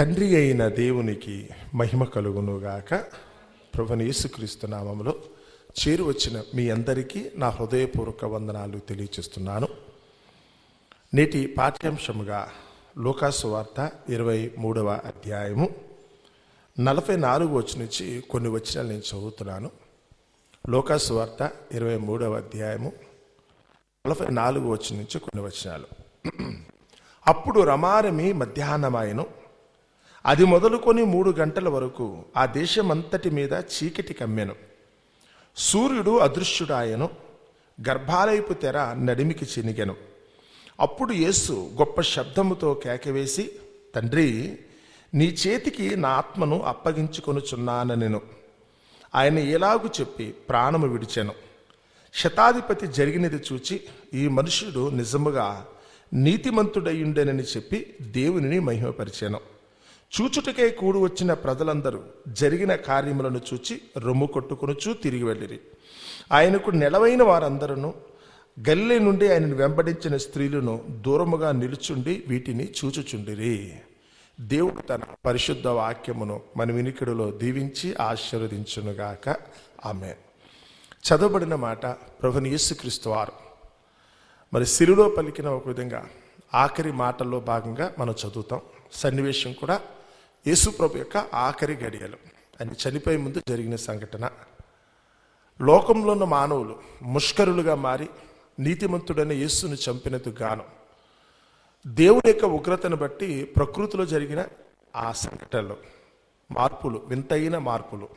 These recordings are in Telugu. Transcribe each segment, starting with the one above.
తండ్రి అయిన దేవునికి మహిమ కలుగునుగాక. ప్రభుని యేసుక్రీస్తు నామములో చేరువచ్చిన మీ అందరికీ నా హృదయపూర్వక వందనాలు తెలియచేస్తున్నాను. నేటి పాఠ్యాంశముగా లోకాసు వార్త ఇరవై మూడవ అధ్యాయము నలభై నాలుగు వచ్చి నుంచి కొన్ని వచనాలు నేను చదువుతున్నాను. లోకాసు వార్త ఇరవై మూడవ అధ్యాయము నలభై నాలుగు వచ్చి నుంచి కొన్ని వచనాలు. అప్పుడు రమారమి మధ్యాహ్నమాయను. అది మొదలుకొని మూడు గంటల వరకు ఆ దేశమంతటి మీద చీకటి కమ్మెను. సూర్యుడు అదృశ్యుడాయను గర్భాలయపు తెర నడిమికి చినిగెను. అప్పుడు యేసు గొప్ప శబ్దముతో కేకవేసి తండ్రి నీ చేతికి నా ఆత్మను అప్పగించుకొనుచున్నానెను ఆయన ఎలాగు చెప్పి ప్రాణము విడిచాను. శతాధిపతి జరిగినది చూచి ఈ మనుషుడు నిజముగా నీతిమంతుడయ్యుండెనని చెప్పి దేవునిని మహిమపరిచాను. చూచుటకే కూడు వచ్చిన ప్రజలందరూ జరిగిన కార్యములను చూచి రొమ్ము కొట్టుకునుచూ తిరిగి వెళ్ళిరి. ఆయనకు నెలవైన వారందరూ గల్లీ నుండి ఆయనను వెంబడించిన స్త్రీలను దూరముగా నిలుచుండి వీటిని చూచుచుండిరి. దేవుడు తన పరిశుద్ధ వాక్యమును మన వినికిడిలో దీవించి ఆశీర్వదించునుగాక. ఆమె చదవబడిన మాట ప్రభుని యేసుక్రీస్తు వారు. మరి సిరిలో పలికిన ఒక విధంగా ఆఖరి మాటల్లో భాగంగా మనం చదువుతాం. సన్నివేశం కూడా యేసుప్రభు యొక్క ఆఖరి గడియలు ఆయన చనిపోయే ముందు జరిగిన సంఘటన. లోకంలో ఉన్న మానవులు ముష్కరులుగా మారి నీతిమంతుడైన యేసును చంపినందుకు గాను. దేవుని యొక్క ఉగ్రతను బట్టి ప్రకృతిలో జరిగిన ఆ సంఘటనలు. మార్పులు వింతైన మార్పులు.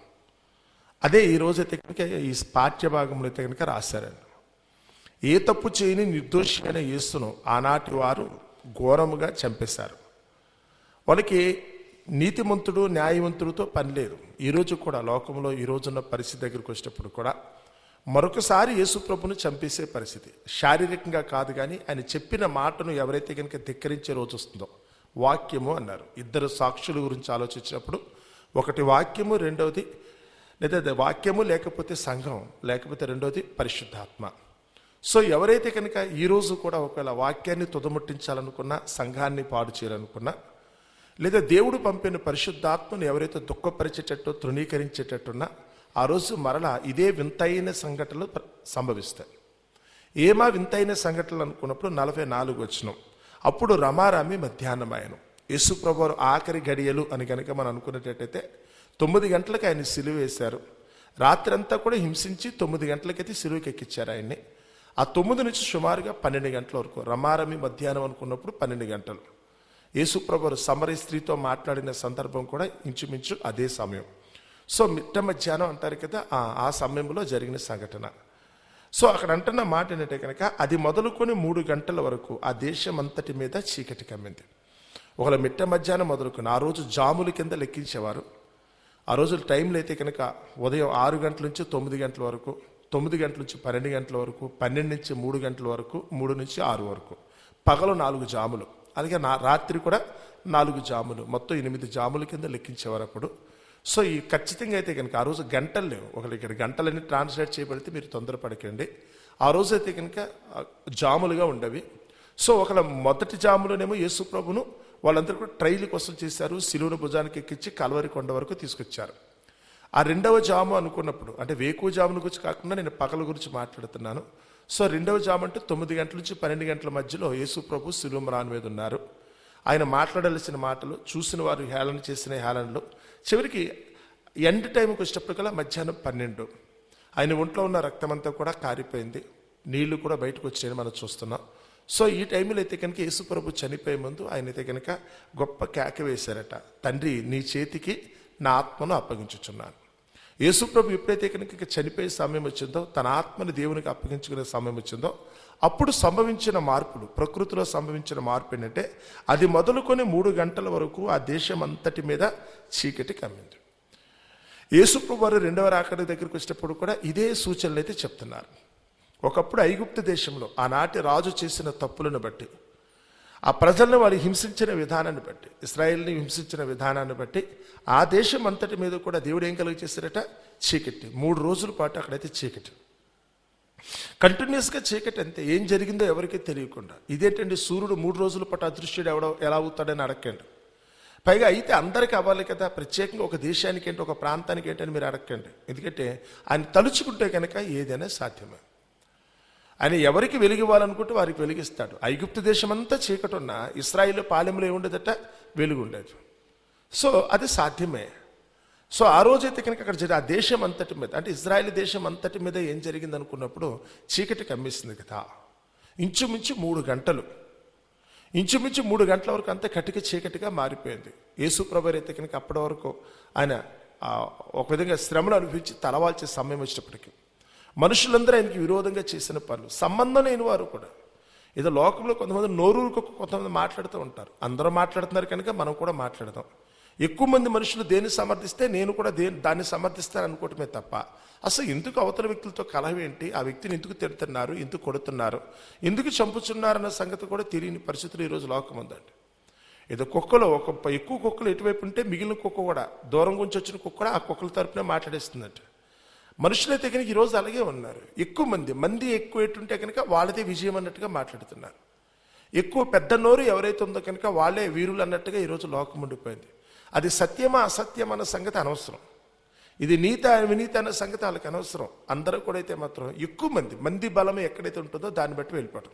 అదే ఈరోజు అయితే కనుక ఈ పాఠ్యభాగంలో అయితే కనుక రాశారండి. ఏ తప్పు చేయని నిర్దోషి అయిన యేసును ఆనాటి వారు ఘోరముగా చంపేశారు. వాళ్ళకి నీతిమంతుడు న్యాయవంతుడితో పని లేదు. ఈరోజు కూడా లోకంలో ఈ రోజున్న పరిస్థితి దగ్గరికి వచ్చేటప్పుడు కూడా మరొకసారి యేసుప్రభును చంపేసే పరిస్థితి. శారీరకంగా కాదు కానీ ఆయన చెప్పిన మాటను ఎవరైతే కనుక ధిక్కరించే రోజు వస్తుందో వాక్యము అన్నారు. ఇద్దరు సాక్షుల గురించి ఆలోచించినప్పుడు ఒకటి వాక్యము రెండవది లేదా వాక్యము లేకపోతే సంఘం లేకపోతే రెండవది పరిశుద్ధాత్మ. సో ఎవరైతే కనుక ఈరోజు కూడా ఒకవేళ వాక్యాన్ని తుదముట్టించాలనుకున్నా సంఘాన్ని పాడు చేయాలనుకున్నా లేదా దేవుడు పంపిన పరిశుద్ధాత్మను ఎవరైతే దుఃఖపరిచేటట్టు తృణీకరించేటట్టున్నా ఆ రోజు మరలా ఇదే వింతైన సంఘటనలు సంభవిస్తాయి. ఏమా వింతైన సంఘటనలు అనుకున్నప్పుడు నలభై నాలుగు వచ్చినాం అప్పుడు రమారామి మధ్యాహ్నం ఆయన యేసుప్రభు ఆఖరి గడియలు అని కనుక మనం అనుకున్నట్టయితే తొమ్మిది గంటలకు ఆయన సిలువ వేశారు. రాత్రి అంతా కూడా హింసించి తొమ్మిది గంటలకైతే సిలువకి ఎక్కించారు ఆయన్ని. ఆ తొమ్మిది నుంచి సుమారుగా పన్నెండు గంటల వరకు రమారమి మధ్యాహ్నం అనుకున్నప్పుడు పన్నెండు గంటలు. యేసుప్రభు సమరీ స్త్రీతో మాట్లాడిన సందర్భం కూడా ఇంచుమించు అదే సమయం. సో మిట్ట మధ్యాహ్నం అంటారు కదా ఆ ఆ సమయంలో జరిగిన సంఘటన. సో అక్కడ అంటున్న మాట ఏంటంటే కనుక అది మొదలుకొని మూడు గంటల వరకు ఆ దేశం అంతటి మీద చీకటి కమ్మింది. ఒకవేళ మిట్ట మధ్యాహ్నం మొదలుకొని ఆ రోజు జాముల కింద లెక్కించేవారు. ఆ రోజు టైంలో అయితే కనుక ఉదయం ఆరు గంటల నుంచి తొమ్మిది గంటల వరకు తొమ్మిది గంటల నుంచి పన్నెండు గంటల వరకు పన్నెండు నుంచి మూడు గంటల వరకు మూడు నుంచి ఆరు వరకు. పగలు నాలుగు జాములు. అలాగే నా రాత్రి కూడా నాలుగు జాములు మొత్తం ఎనిమిది జాముల కింద లెక్కించేవారు అప్పుడు. సో ఈ ఖచ్చితంగా అయితే కనుక ఆ రోజు గంటలు లేవు. ఒకళ్ళు ఇక్కడ గంటలన్నీ ట్రాన్స్లేట్ చేయబడితే మీరు తొందరపడకండి. ఆ రోజు అయితే కనుక జాములుగా ఉండవి. సో ఒకళ్ళ మొదటి జాములోనేమో యేసుప్రభును వాళ్ళందరూ కూడా ట్రైల్ కోసం చేశారు. సిలువను భుజానికి ఎక్కించి కలవరి కొండ వరకు తీసుకొచ్చారు. ఆ రెండవ జాము అనుకున్నప్పుడు అంటే వేకువ జాముల గురించి కాకుండా నేను పగల గురించి మాట్లాడుతున్నాను. సో రెండవ జాము అంటే తొమ్మిది గంటల నుంచి పన్నెండు గంటల మధ్యలో యేసు ప్రభు సిలువ మీద ఉన్నారు. ఆయన మాట్లాడాల్సిన మాటలు చూసిన వారు హేళన చేసిన హేళనలు. చివరికి ఎండ్ టైంకి వచ్చేటప్పటికల్లా మధ్యాహ్నం పన్నెండు. ఆయన ఒంట్లో ఉన్న రక్తమంతా కూడా కారిపోయింది. నీళ్ళు కూడా బయటకు వచ్చాయని మనం చూస్తున్నాం. సో ఈ టైంలో అయితే కనుక యేసుప్రభు చనిపోయే ముందు ఆయన అయితే కనుక గొప్ప కేక వేశారట. తండ్రి నీ చేతికి నా ఆత్మను అప్పగించుచున్నాను. యేసుప్రభు ఎప్పుడైతే కనుక ఇక చనిపోయే సమయం వచ్చిందో తన ఆత్మని దేవునికి అప్పగించుకునే సమయం వచ్చిందో అప్పుడు సంభవించిన మార్పులు ప్రకృతిలో సంభవించిన మార్పు ఏంటంటే అది మొదలుకొని మూడు గంటల వరకు ఆ దేశం అంతటి మీద చీకటి కమ్మింది. యేసుప్రభు వారు రెండవ రాకడ దగ్గరికి వచ్చినప్పుడు కూడా ఇదే సూచనలు అయితే చెప్తున్నారు. ఒకప్పుడు ఐగుప్తు దేశంలో ఆనాటి రాజు చేసిన తప్పులను బట్టి ఆ ప్రజలను వాళ్ళు హింసించిన విధానాన్ని బట్టి ఇస్రాయిల్ని హింసించిన విధానాన్ని బట్టి ఆ దేశం అంతటి మీద కూడా దేవుడు ఏం కలిగి చేశారట? చీకటి. మూడు రోజుల పాటు అక్కడైతే చీకటి. కంటిన్యూస్గా చీకటి అంతే. ఏం జరిగిందో ఎవరికీ తెలియకుండా. ఇదేంటండి? సూర్యుడు మూడు రోజుల పాటు అదృశ్యుడు ఎవడో ఎలా అవుతాడని అడగండి పైగా అయితే అందరికీ అవ్వాలి కదా. ప్రత్యేకంగా ఒక దేశానికి ఏంటి ఒక ప్రాంతానికి ఏంటని మీరు అడగండి ఎందుకంటే ఆయన తలుచుకుంటే కనుక ఏదైనా సాధ్యమే. ఆయన ఎవరికి వెలిగివ్వాలనుకుంటే వారికి వెలిగిస్తాడు. ఐగుప్తు దేశం అంతా చీకటి ఉన్న ఇస్రాయిల్ పాలెంలో ఏముండేదట? వెలుగు ఉండేది సో అది సాధ్యమే. సో ఆ రోజైతే కనుక అక్కడ జరిగి ఆ దేశం అంతటి మీద అంటే ఇజ్రాయెల్ దేశం అంతటి మీద ఏం జరిగింది అనుకున్నప్పుడు చీకటి కమ్మిస్తుంది కదా. ఇంచుమించు మూడు గంటలు. ఇంచుమించు మూడు గంటల వరకు అంతా కటిక చీకటిగా మారిపోయింది. యేసు అయితే కనుక అప్పటి వరకు ఆయన ఒక విధంగా శ్రమను అనిపించి తలవాల్చే సమయం వచ్చినప్పటికీ మనుషులందరూ ఆయనకి విరోధంగా చేసిన పనులు. సంబంధం లేని వారు కూడా. ఏదో లోకంలో కొంతమంది నోరూరుకు కొంతమంది మాట్లాడుతూ ఉంటారు. అందరూ మాట్లాడుతున్నారు కనుక మనం కూడా మాట్లాడదాం. ఎక్కువ మంది మనుషులు దేన్ని సమర్థిస్తే నేను కూడా దేని దాన్ని సమర్థిస్తాను అనుకోవటమే తప్ప. అసలు ఎందుకు అవతల వ్యక్తులతో కలహం ఏంటి? ఆ వ్యక్తిని ఎందుకు తిడుతున్నారు? ఎందుకు కొడుతున్నారు? ఎందుకు చంపుతున్నారు అన్న సంగతి కూడా తెలియని పరిస్థితులు ఈరోజు లోకం ఉందండి. ఏదో కుక్కలో ఒక ఎక్కువ కుక్కలు ఎటువైపు ఉంటే మిగిలిన కుక్క కూడా దూరం గురించి వచ్చిన కుక్క కూడా ఆ కుక్కల తరపునే మాట్లాడేస్తుందంటే మనుషులైతే కనుక ఈరోజు అలాగే ఉన్నారు. ఎక్కువ మంది మంది ఎక్కువ ఎటుంటే కనుక వాళ్ళదే విజయం అన్నట్టుగా మాట్లాడుతున్నారు. ఎక్కువ పెద్ద నోరు ఎవరైతే ఉందో కనుక వాళ్ళే వీరులు అన్నట్టుగా ఈరోజు లోకం ఉండిపోయింది. అది సత్యమా అసత్యం అన్న సంగతి అనవసరం. ఇది నీత వినీత అన్న సంగతి వాళ్ళకి అనవసరం. అందరూ కూడా అయితే మాత్రం ఎక్కువ మంది మంది బలం ఎక్కడైతే ఉంటుందో దాన్ని బట్టి వెళ్ళిపోవడం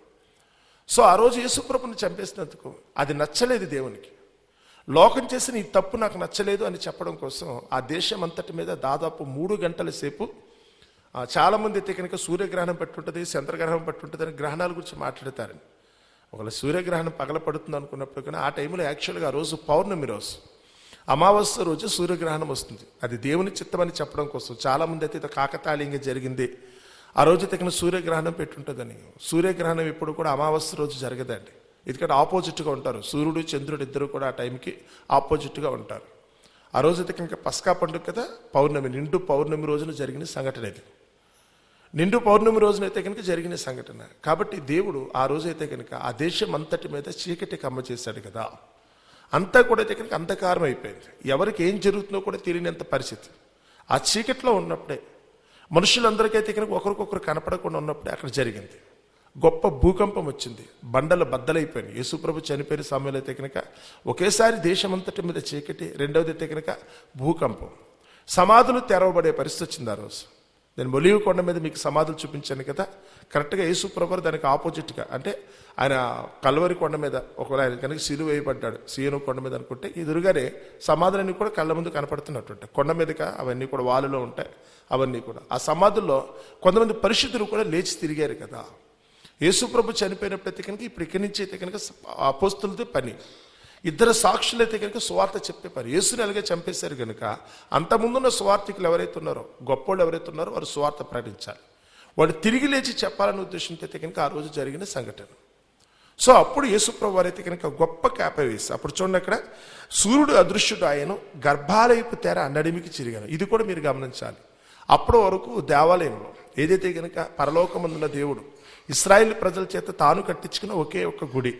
సో ఆ రోజు యేసుప్రభుని చంపేసినందుకు అది నచ్చలేదు దేవునికి. లోకం చేసిన ఈ తప్పు నాకు నచ్చలేదు అని చెప్పడం కోసం ఆ దేశం అంతటి మీద దాదాపు మూడు గంటల సేపు చాలామంది అయితే కనుక సూర్యగ్రహణం పట్టుంటుంది చంద్రగ్రహణం పట్టుంటుంది అని గ్రహణాల గురించి మాట్లాడతారని. ఒకవేళ సూర్యగ్రహణం పగల పడుతుంది అనుకున్నప్పుడు కానీ ఆ టైంలో యాక్చువల్గా ఆ రోజు పౌర్ణమి రోజు అమావాస్య రోజు సూర్యగ్రహణం వస్తుంది. అది దేవుని చిత్తమని చెప్పడం కోసం చాలామంది అయితే ఇది కాకతాళీయంగా జరిగింది. ఆ రోజు తగిన సూర్యగ్రహణం పెట్టుంటుందని. సూర్యగ్రహణం ఎప్పుడు కూడా అమావాస్య రోజు జరగదండి. ఎందుకంటే ఆపోజిట్గా ఉంటారు. సూర్యుడు చంద్రుడు ఇద్దరు కూడా ఆ టైంకి ఆపోజిట్గా ఉంటారు. ఆ రోజు అయితే కనుక పస్కా పండుగ కదా పౌర్ణమి నిండు పౌర్ణమి రోజున జరిగిన సంఘటన ఇది. నిండు పౌర్ణమి రోజునైతే కనుక జరిగిన సంఘటన. కాబట్టి దేవుడు ఆ రోజైతే కనుక ఆ దేశం అంతటి మీద చీకటి కమ్మ చేశాడు కదా. అంతా కూడా అయితే కనుక అంధకారం అయిపోయింది. ఎవరికి ఏం జరుగుతుందో కూడా తెలియనంత పరిస్థితి. ఆ చీకట్లో ఉన్నప్పుడే మనుషులందరికైతే కనుక ఒకరికొకరు కనపడకుండా ఉన్నప్పుడే అక్కడ జరిగింది. గొప్ప భూకంపం వచ్చింది. బండలు బద్దలైపోయినాయి. యేసుప్రభు చనిపోయిన సమయంలో అయితే కనుక ఒకేసారి దేశమంతటి మీద చీకటి రెండవది అయితే కనుక భూకంపం. సమాధులు తెరవబడే పరిస్థితి వచ్చింది ఆ రోజు. నేను మొలివి కొండ మీద మీకు సమాధులు చూపించాను కదా. కరెక్ట్గా యేసుప్రభు దానికి ఆపోజిట్గా అంటే ఆయన కల్వరి కొండ మీద ఒకవేళ ఆయన కనుక సిలువ వేయబడ్డాడు సీను కొండ మీద అనుకుంటే ఎదురుగానే సమాధులన్నీ కూడా కళ్ళ ముందు కనపడుతున్నట్టుంటాయి కొండ మీదగా అవన్నీ కూడా వాలులో ఉంటాయి. అవన్నీ కూడా. ఆ సమాధుల్లో కొంతమంది పరిశుద్ధులు కూడా లేచి తిరిగారు కదా. యేసుప్రభు చనిపోయినప్పుడైతే కనుక ఇప్పుడు ఇక్కడి నుంచి అయితే కనుక అపోస్తులతో పని. ఇద్దరు సాక్షులు అయితే కనుక సువార్త చెప్పే పని. యేసుని అలాగే చంపేశారు కనుక అంతకుముందున్న సువార్థికులు ఎవరైతే ఉన్నారో గొప్పోళ్ళు ఎవరైతే ఉన్నారో వారు సువార్త ప్రకటించాలి. వాడు తిరిగి లేచి చెప్పాలనే ఉద్దేశంతో అయితే కనుక ఆ రోజు జరిగిన సంఘటన. సో అప్పుడు యేసుప్రభు వారైతే కనుక గొప్ప క్యాప వేసి అప్పుడు చూడండి అక్కడ సూర్యుడు అదృశ్యుడు ఆయన గర్భాలయపు తెర నడిమికి చిరిగాను. ఇది కూడా మీరు గమనించాలి. అప్పటి వరకు దేవాలయంలో ఏదైతే కనుక పరలోకమందున్న దేవుడు ఇస్రాయేల్ ప్రజల చేత తాను కట్టించుకున్న ఒకే ఒక్క గుడి.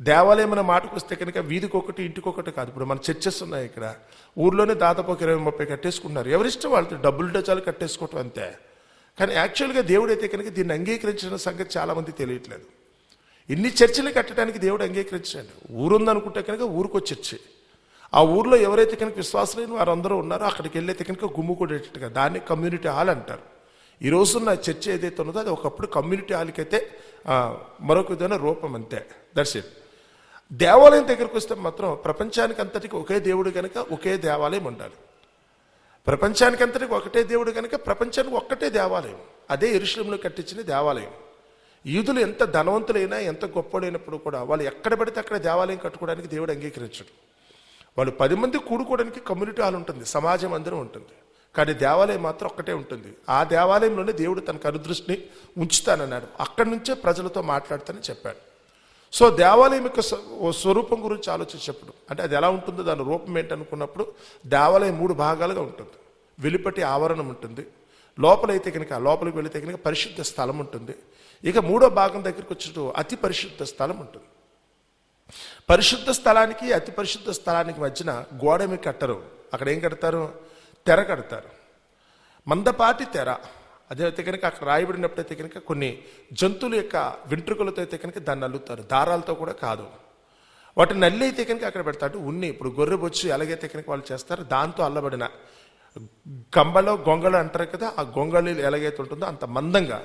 దేవాలయం అనే మాటకు వస్తే కనుక వీధికి ఒకటి ఇంటికి ఒకటి కాదు. ఇప్పుడు మన చర్చెస్ ఉన్నాయి ఇక్కడ. ఊర్లోనే దాదాపు ఒక ఇరవై ముప్పై కట్టేసుకుంటున్నారు. ఎవరిష్టం వాళ్ళతో డబ్బులు డజాలు కట్టేసుకోవటం అంతే. కానీ యాక్చువల్గా దేవుడు అయితే కనుక దీన్ని అంగీకరించిన సంగతి చాలామంది తెలియట్లేదు. ఇన్ని చర్చిలు కట్టడానికి దేవుడు అంగీకరించండి ఊరుందనుకుంటే కనుక ఊరికో చర్చి. ఆ ఊర్లో ఎవరైతే కనుక విశ్వాసులైన వారందరూ ఉన్నారో అక్కడికి వెళ్ళైతే కనుక గుమ్ము కొట్టేటట్టుగా దాన్ని కమ్యూనిటీ హాల్ అంటారు. ఈ రోజున్న చర్చ ఏదైతే ఉన్నదో అది ఒకప్పుడు కమ్యూనిటీ హాల్కి అయితే మరొక విధమైన రూపం అంతే. దట్స్ ఇట్ దేవాలయం దగ్గరకు వస్తే మాత్రం ప్రపంచానికి అంతటికి ఒకే దేవుడు కనుక ఒకే దేవాలయం ఉండాలి. ప్రపంచానికి అంతటికి ఒకటే దేవుడు కనుక ప్రపంచానికి ఒక్కటే దేవాలయం. అదే ఇరుషులంలో కట్టించిన దేవాలయం. యూదులు ఎంత ధనవంతులైనా ఎంత గొప్పడైనప్పుడు కూడా వాళ్ళు ఎక్కడ పడితే అక్కడ దేవాలయం కట్టుకోవడానికి దేవుడు అంగీకరించడు. వాళ్ళు పది మంది కూడుకోవడానికి కమ్యూనిటీ హాల్ ఉంటుంది సమాజం అందరం ఉంటుంది. కానీ దేవాలయం మాత్రం ఒక్కటే ఉంటుంది. ఆ దేవాలయంలోనే దేవుడు తన అనుదృష్టిని ఉంచుతానన్నాడు. అక్కడి నుంచే ప్రజలతో మాట్లాడతానని చెప్పాడు. సో దేవాలయం యొక్క స్వరూపం గురించి ఆలోచించేప్పుడు అంటే అది ఎలా ఉంటుందో దాని రూపం ఏంటనుకున్నప్పుడు దేవాలయం మూడు భాగాలుగా ఉంటుంది. వెలుపటి ఆవరణం ఉంటుంది. లోపలైతే కనుక లోపలికి వెళితే కనుక పరిశుద్ధ స్థలం ఉంటుంది. ఇక మూడో భాగం దగ్గరికి వచ్చినట్టు అతి పరిశుద్ధ స్థలం ఉంటుంది. పరిశుద్ధ స్థలానికి అతి పరిశుద్ధ స్థలానికి మధ్యన గోడమి కట్టరు. అక్కడ ఏం కడతారు? తెర కడతారు. మందపాటి తెర. అదైతే కనుక అక్కడ రాయబడినప్పుడైతే కనుక కొన్ని జంతువుల యొక్క వెంట్రుకలతో అయితే కనుక దాన్ని అల్లుతారు దారాలతో కూడా కాదు. వాటిని నల్లి అయితే కనుక అక్కడ పెడతాడు ఉన్ని ఇప్పుడు గొర్రె బొచ్చు ఎలాగైతే కనుక వాళ్ళు చేస్తారు దాంతో అల్లబడిన కంబలో గొంగళ అంటారు కదా ఆ గొంగళి ఎలాగైతే ఉంటుందో అంత మందంగా.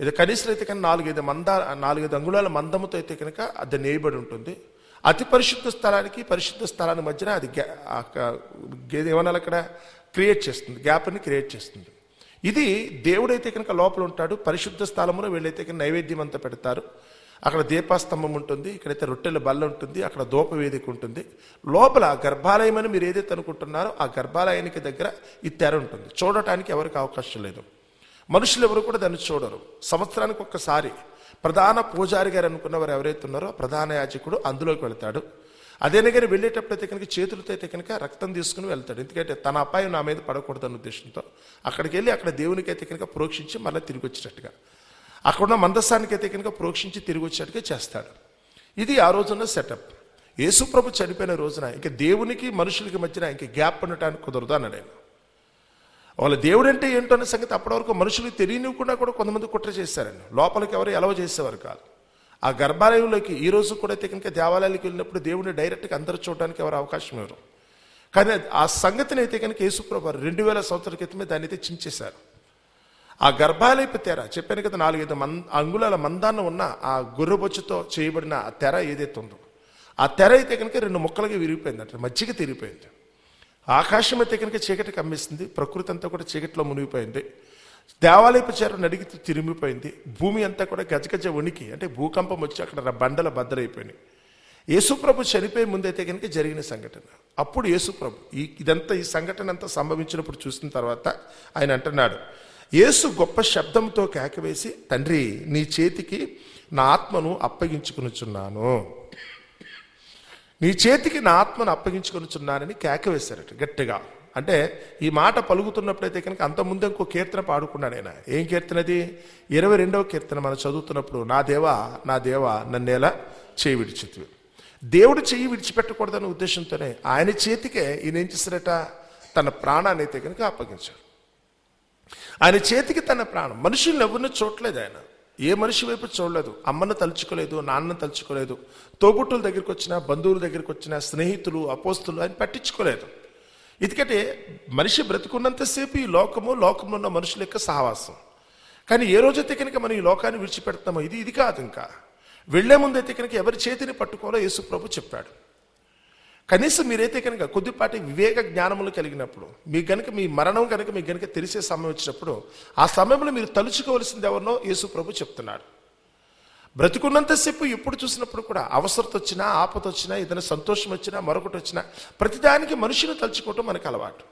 ఇది కనీసం అయితే కనుక నాలుగైదు మంద నాలుగైదు అంగుళాల మందముతో అయితే కనుక అది నేయబడి ఉంటుంది. అతి పరిశుద్ధ స్థలానికి పరిశుద్ధ స్థలాన్ని మధ్యన అది గ్యా- ఏమన్నా అక్కడ? క్రియేట్ చేస్తుంది. గ్యాప్ని క్రియేట్ చేస్తుంది. ఇది దేవుడైతే కనుక లోపల ఉంటాడు. పరిశుద్ధ స్థలంలో వీళ్ళైతే కనుక నైవేద్యం అంతా పెడతారు. అక్కడ దీపాస్తంభం ఉంటుంది. ఇక్కడైతే రొట్టెల బల్ల ఉంటుంది. అక్కడ దూప వేదిక ఉంటుంది. లోపల గర్భాలయం అని మీరు ఏదైతే అనుకుంటున్నారో ఆ గర్భాలయానికి దగ్గర ఈ తెర ఉంటుంది. చూడటానికి ఎవరికి అవకాశం లేదు. మనుషులు ఎవరు కూడా దాన్ని చూడరు. సంవత్సరానికి ఒక్కసారి ప్రధాన పూజారి గారు అనుకున్నవారు ఎవరైతే ఉన్నారో ప్రధాన యాజకుడు అందులోకి వెళ్తాడు. అదేనగానే వెళ్ళేటప్పుడైతే వెళ్ళేటప్పుడు అయితే కనుక చేతులతో అయితే కనుక రక్తం తీసుకుని వెళ్తాడు. ఎందుకంటే తన అపాయం నా మీద పడకూడదు అన్న ఉద్దేశంతో అక్కడికి వెళ్ళి అక్కడ దేవునికి అయితే కనుక ప్రోక్షించి మళ్ళీ తిరిగి వచ్చేటట్టుగా. అక్కడున్న మందస్థానికి అయితే కనుక ప్రోక్షించి తిరిగి వచ్చేట్టుగా చేస్తాడు. ఇది ఆ రోజున్న సెటప్. యేసుప్రభు చనిపోయిన రోజున ఇంక దేవునికి మనుషులకి మధ్యన ఇంక గ్యాప్ ఉండటానికి కుదరదు అన్నాడు వాళ్ళ దేవుడు అంటే ఏంటో అనే సంగతి అప్పటి వరకు తెలియనివ్వకుండా కూడా కొంతమంది కుట్ర చేశారండి. లోపలికి ఎవరు ఎలవ చేసేవారు కాదు. ఆ గర్భాలయంలోకి ఈ రోజు కూడా అయితే కనుక దేవాలయాలకు వెళ్ళినప్పుడు దేవుడిని డైరెక్ట్గా అందరూ చూడడానికి ఎవరు అవకాశం ఇవ్వరు. కానీ ఆ సంగతిని అయితే కనుక యేసుప్రభారు రెండు వేల సంవత్సరాల క్రితమే దాన్ని అయితే చించేశారు. ఆ గర్భాలయపు తెర చెప్పాను కదా నాలుగైదు మన్ అంగుళాల మందాన్న ఉన్న ఆ గొర్రెబొచ్చుతో చేయబడిన ఆ తెర ఏదైతే ఉందో ఆ తెర అయితే కనుక రెండు ముక్కలుగా విరిగిపోయింది అంటే మధ్యకి తిరిగిపోయింది ఆకాశం అయితే కనుక చీకటి కమ్మేసింది ప్రకృతి అంతా కూడా చీకటిలో మునిగిపోయింది. దేవాలయపు చేర నడిగి తిరిగిపోయింది భూమి అంతా కూడా గజగజ వణికి అంటే భూకంపం వచ్చి అక్కడ బండల బద్దలైపోయినాయి. యేసుప్రభు చనిపోయే ముందైతే కనుక జరిగిన సంఘటన. అప్పుడు యేసుప్రభు ఈ ఇదంతా ఈ సంఘటన అంతా సంభవించినప్పుడు చూసిన తర్వాత ఆయన అంటున్నాడు యేసు గొప్ప శబ్దంతో కేకవేసి తండ్రి నీ చేతికి నా ఆత్మను అప్పగించుకునిచున్నాను. నీ చేతికి నా ఆత్మను అప్పగించుకొనుచున్నానని కేక గట్టిగా. అంటే ఈ మాట పలుకుతున్నప్పుడైతే కనుక అంతకుముందు ఇంకో కీర్తన పాడుకున్నాడు ఆయన ఏం కీర్తనది? ఇరవై రెండవ కీర్తన మనం చదువుతున్నప్పుడు నా దేవా నా దేవా నన్నేలా చేయి విడిచితివి. దేవుడు చెయ్యి విడిచిపెట్టకూడదనే ఉద్దేశంతోనే ఆయన చేతికే ఈయన ఏం చేశారట? తన ప్రాణాన్ని అయితే కనుక అప్పగించాడు. ఆయన చేతికి తన ప్రాణం. మనుషులు ఎవరిని చూడలేదు ఆయన. ఏ మనిషి వైపు చూడలేదు అమ్మను తలుచుకోలేదు నాన్నను తలుచుకోలేదు తోబుట్టుల దగ్గరికి వచ్చిన బంధువుల దగ్గరికి వచ్చిన స్నేహితులు అపోస్తులు అని పట్టించుకోలేదు. ఎందుకంటే మనిషి బ్రతుకున్నంతసేపు ఈ లోకము లోకంలో ఉన్న మనుషుల యొక్క సహవాసం. కానీ ఏ రోజైతే కనుక మనం ఈ లోకాన్ని విడిచిపెడతామో ఇది ఇది కాదు ఇంకా. వెళ్ళే ముందైతే కనుక ఎవరి చేతిని పట్టుకోవాలో యేసు ప్రభు చెప్పాడు. కనీసం మీరైతే కనుక కొద్దిపాటి వివేక జ్ఞానములు కలిగినప్పుడు మీ కనుక మీ మరణం కనుక మీకు గనుక తెలిసే సమయం వచ్చినప్పుడు ఆ సమయంలో మీరు తలుచుకోవలసింది ఎవరినో యేసు ప్రభు చెప్తున్నాడు. బ్రతికున్నంతసేపు ఎప్పుడు చూసినప్పుడు కూడా అవసరత వచ్చినా ఆపత వచ్చినా ఏదైనా సంతోషం వచ్చినా మరొకటి వచ్చినా ప్రతిదానికి మనుషుని తలుచుకోవటం మనకు అలవాటు.